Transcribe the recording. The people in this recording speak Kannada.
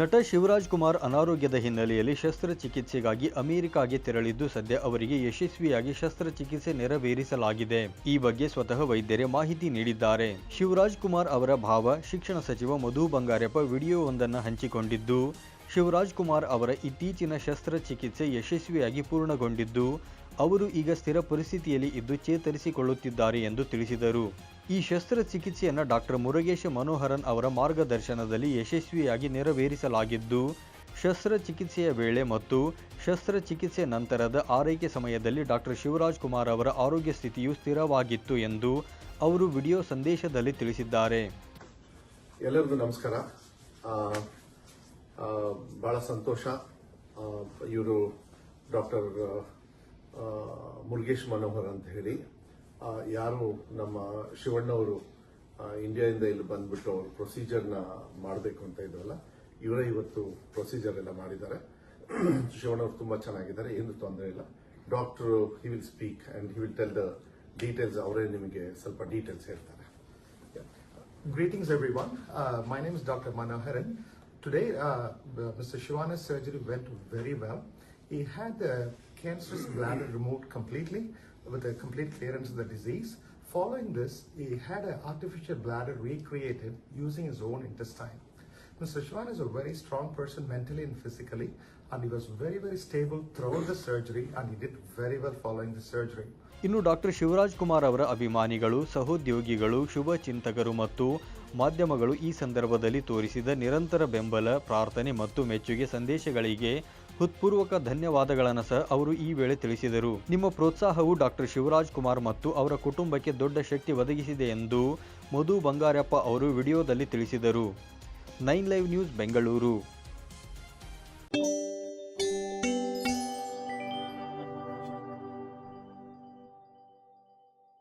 ನಟ ಶಿವರಾಜ್ ಕುಮಾರ್ ಅನಾರೋಗ್ಯದ ಹಿನ್ನೆಲೆಯಲ್ಲಿ ಶಸ್ತ್ರಚಿಕಿತ್ಸೆಗಾಗಿ ಅಮೆರಿಕಾಗೆ ತೆರಳಿದ್ದು ಸದ್ಯ ಅವರಿಗೆ ಯಶಸ್ವಿಯಾಗಿ ಶಸ್ತ್ರಚಿಕಿತ್ಸೆ ನೆರವೇರಿಸಲಾಗಿದೆ. ಈ ಬಗ್ಗೆ ಸ್ವತಃ ವೈದ್ಯರೇ ಮಾಹಿತಿ ನೀಡಿದ್ದಾರೆ. ಶಿವರಾಜ್ ಕುಮಾರ್ ಅವರ ಭಾವ ಶಿಕ್ಷಣ ಸಚಿವ ಮಧು ಬಂಗಾರಪ್ಪ ವಿಡಿಯೋವೊಂದನ್ನು ಹಂಚಿಕೊಂಡಿದ್ದು ಶಿವರಾಜ್ ಕುಮಾರ್ ಅವರ ಇತ್ತೀಚಿನ ಶಸ್ತ್ರಚಿಕಿತ್ಸೆ ಯಶಸ್ವಿಯಾಗಿ ಪೂರ್ಣಗೊಂಡಿದ್ದು, ಅವರು ಈಗ ಸ್ಥಿರ ಪರಿಸ್ಥಿತಿಯಲ್ಲಿ ಇದ್ದು ಚೇತರಿಸಿಕೊಳ್ಳುತ್ತಿದ್ದಾರೆ ಎಂದು ತಿಳಿಸಿದರು. ಈ ಶಸ್ತ್ರಚಿಕಿತ್ಸೆಯನ್ನು ಡಾಕ್ಟರ್ ಮುರುಗೇಶ ಮನೋಹರನ್ ಅವರ ಮಾರ್ಗದರ್ಶನದಲ್ಲಿ ಯಶಸ್ವಿಯಾಗಿ ನೆರವೇರಿಸಲಾಗಿದ್ದು, ಶಸ್ತ್ರಚಿಕಿತ್ಸೆಯ ವೇಳೆ ಮತ್ತು ಶಸ್ತ್ರಚಿಕಿತ್ಸೆ ನಂತರದ ಆರೈಕೆ ಸಮಯದಲ್ಲಿ ಡಾಕ್ಟರ್ ಶಿವರಾಜ್ ಕುಮಾರ್ ಅವರ ಆರೋಗ್ಯ ಸ್ಥಿತಿಯು ಸ್ಥಿರವಾಗಿತ್ತು ಎಂದು ಅವರು ವಿಡಿಯೋ ಸಂದೇಶದಲ್ಲಿ ತಿಳಿಸಿದ್ದಾರೆ. ಎಲ್ಲರಿಗೂ ನಮಸ್ಕಾರ. ಬಹಳ ಸಂತೋಷ ಇವರು ಡಾಕ್ಟರ್ ಮುರುಗೇಶ್ ಮನೋಹರ್ ಅಂತ ಹೇಳಿ ಯಾರು ನಮ್ಮ ಶಿವಣ್ಣವರು ಇಂಡಿಯಾದಿಂದ ಇಲ್ಲಿ ಬಂದ್ಬಿಟ್ಟು ಅವರು ಪ್ರೊಸೀಜರ್ನ ಮಾಡಬೇಕು ಅಂತ ಇದ್ರಲ್ಲ ಇವರೇ ಇವತ್ತು ಪ್ರೊಸೀಜರ್ ಎಲ್ಲ ಮಾಡಿದ್ದಾರೆ ಶಿವಣ್ಣವ್ರು ತುಂಬಾ ಚೆನ್ನಾಗಿದ್ದಾರೆ ಏನು ತೊಂದರೆ ಇಲ್ಲ doctor he will speak and he will tell the details ಅವರೇ ನಿಮಗೆ ಸ್ವಲ್ಪ ಡೀಟೇಲ್ಸ್ ಹೇಳ್ತಾರೆ greetings everyone. Uh, my name is Dr. Manoharan. Today, uh, Mr. Shivana's surgery went very well. He had the cancerous bladder removed completely with a complete clearance of the disease. Following this, he had an artificial bladder recreated using his own intestine. Mr. Shwan is a very strong person mentally and physically, and he was very, very stable throughout the surgery, and he did very well following the surgery. ಇನ್ನು ಡಾಕ್ಟರ್ ಶಿವರಾಜ್ ಕುಮಾರ್ ಅವರ ಅಭಿಮಾನಿಗಳು ಸಹೋದ್ಯೋಗಿಗಳು ಶುಭ ಚಿಂತಕರು ಮತ್ತು ಮಾಧ್ಯಮಗಳು ಈ ಸಂದರ್ಭದಲ್ಲಿ ತೋರಿಸಿದ ನಿರಂತರ ಬೆಂಬಲ ಪ್ರಾರ್ಥನೆ ಮತ್ತು ಮೆಚ್ಚುಗೆ ಸಂದೇಶಗಳಿಗೆ ಹೃತ್ಪೂರ್ವಕ ಧನ್ಯವಾದಗಳನ್ನು ಸಹ ಅವರು ಈ ವೇಳೆ ತಿಳಿಸಿದರು ನಿಮ್ಮ ಪ್ರೋತ್ಸಾಹವು ಡಾಕ್ಟರ್ ಶಿವರಾಜ್ ಕುಮಾರ್ ಮತ್ತು ಅವರ ಕುಟುಂಬಕ್ಕೆ ದೊಡ್ಡ ಶಕ್ತಿ ಒದಗಿಸಿದೆ ಎಂದು ಮಧು ಬಂಗಾರಪ್ಪ ಅವರು ವಿಡಿಯೋದಲ್ಲಿ ತಿಳಿಸಿದರು ನೈನ್ ಲೈವ್ ನ್ಯೂಸ್ ಬೆಂಗಳೂರು.